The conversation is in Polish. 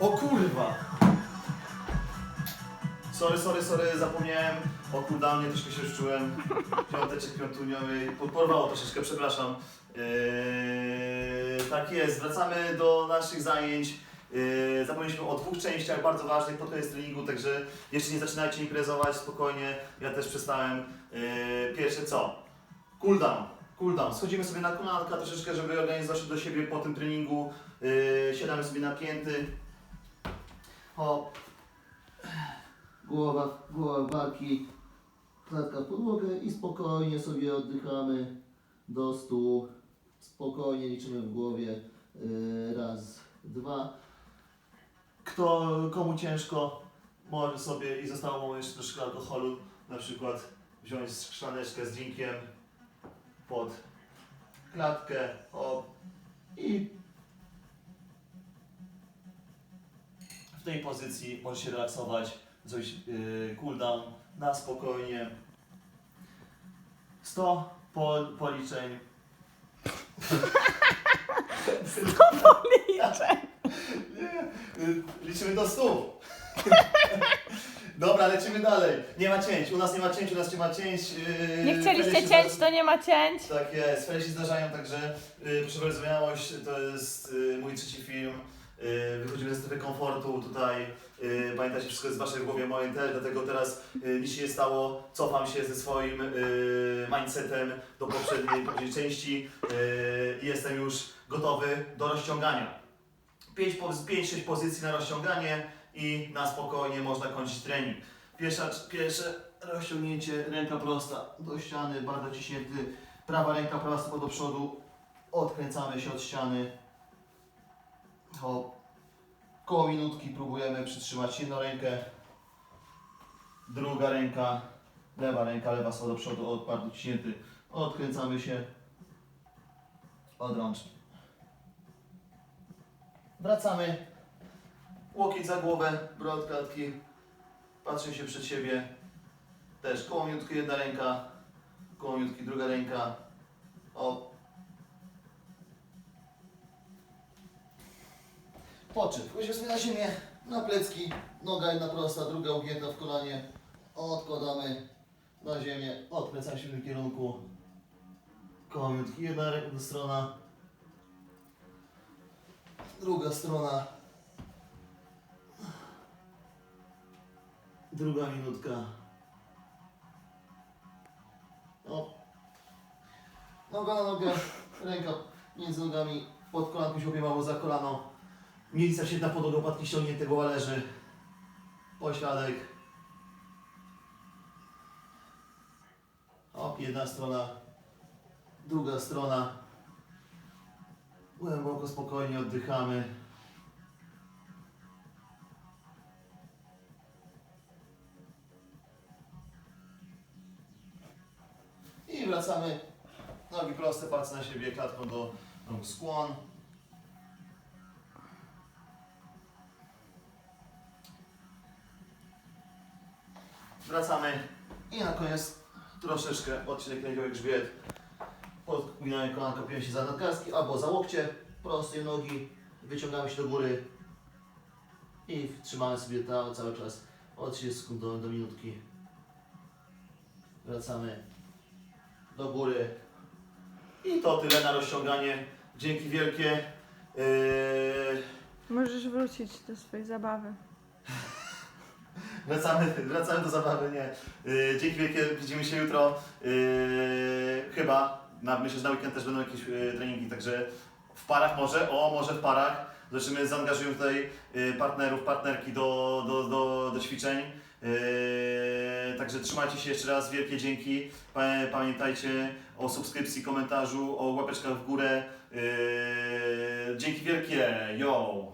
O kurwa! Sorry, sorry, sorry, zapomniałem o cooldownie, troszkę się już czułem. Piąteczek piątuniowy, po- porwało troszeczkę, przepraszam. Yy, tak jest, wracamy do naszych zajęć. Yy, zapomnieliśmy o dwóch częściach bardzo ważnych pod koniec treningu, także jeszcze nie zaczynajcie imprezować, spokojnie, ja też przestałem. Yy, pierwsze co? Cooldown. Cooldown. Schodzimy sobie na kolanka troszeczkę, żeby organizować się do siebie po tym treningu. Yy, siadamy sobie na pięty. Hop. Głowa, głowa barki, klatka w podłogę i spokojnie sobie oddychamy do stu. Spokojnie liczymy w głowie. Yy, raz, dwa. Kto, komu ciężko, może sobie i zostało mu jeszcze troszkę alkoholu, na przykład wziąć szklaneczkę z drinkiem pod klatkę, hop. I w tej pozycji może się relaksować, zrobić yy, cooldown na spokojnie. 100 po, policzeń. Liczę. Nie, y, liczymy do 100. Dobra, lecimy dalej. Nie ma cięć, u nas nie ma cięć, u nas nie ma cięć. Yy, Nie chcieliście cięć, zdarza- to nie ma cięć. Tak jest, ferie się zdarzają, także yy, to jest yy, mój trzeci film. Yy, wychodzimy ze strefy komfortu tutaj. Yy, pamiętajcie, wszystko jest w waszej głowie, moim też, dlatego teraz nic się nie stało. Cofam się ze swoim mindsetem do poprzedniej poprzedniej części i jestem już gotowy do rozciągania. 5-6 pozycji na rozciąganie i na spokojnie można kończyć trening. Pierwsza, pierwsze rozciągnięcie, ręka prosta do ściany, bardzo ciśnięty. Prawa ręka prosta do przodu. Odkręcamy się od ściany. Hop. Koło minutki próbujemy przytrzymać jedną rękę. Druga ręka, lewa ręka, lewa słowa do przodu, od bardzo ciśnięty. Odkręcamy się od rączki. Wracamy. Łokieć za głowę, brod klatki. Patrzę się przed siebie. Też koło minutki jedna ręka, koło minutki druga ręka. O. Kładziemy sobie na ziemię, na plecki. Noga jedna prosta, druga ugięta w kolanie. Odkładamy na ziemię. Odkręcam się w tym kierunku. Koło minutki jedna strona, Druga strona. druga minutka. O, Noga na nogę, ręka między nogami. pod kolanką się obiemało za kolano. Milica się na podłogę, łopatki ściągnięte, głowa leży. Pośladek. O, jedna strona, druga strona. Głęboko, spokojnie oddychamy. I wracamy. Nogi proste, palce na siebie, klatką do nóg skłon. Wracamy i na koniec troszeczkę odcinek lędźwiowy grzbiet. Podpinamy kolanko, piłem się za nadgarstki albo za łokcie. Proste nogi, wyciągamy się do góry i trzymamy sobie to cały czas od 30 sekund do, do minutki. Wracamy do góry. I to tyle na rozciąganie. Dzięki wielkie. Yy, Możesz wrócić do swojej zabawy. Wracamy, wracamy do zabawy, nie. Yy, dzięki wielkie, widzimy się jutro. Yy, chyba, na, myślę, że na weekend też będą jakieś yy, treningi, także w parach może, o może w parach. Zobaczymy, zaangażujemy tutaj yy, partnerów, partnerki do, do, do, do ćwiczeń. Yy, także trzymajcie się jeszcze raz, wielkie dzięki. Pa- Pamiętajcie o subskrypcji, komentarzu, o łapeczkach w górę. Yy, dzięki wielkie, yo!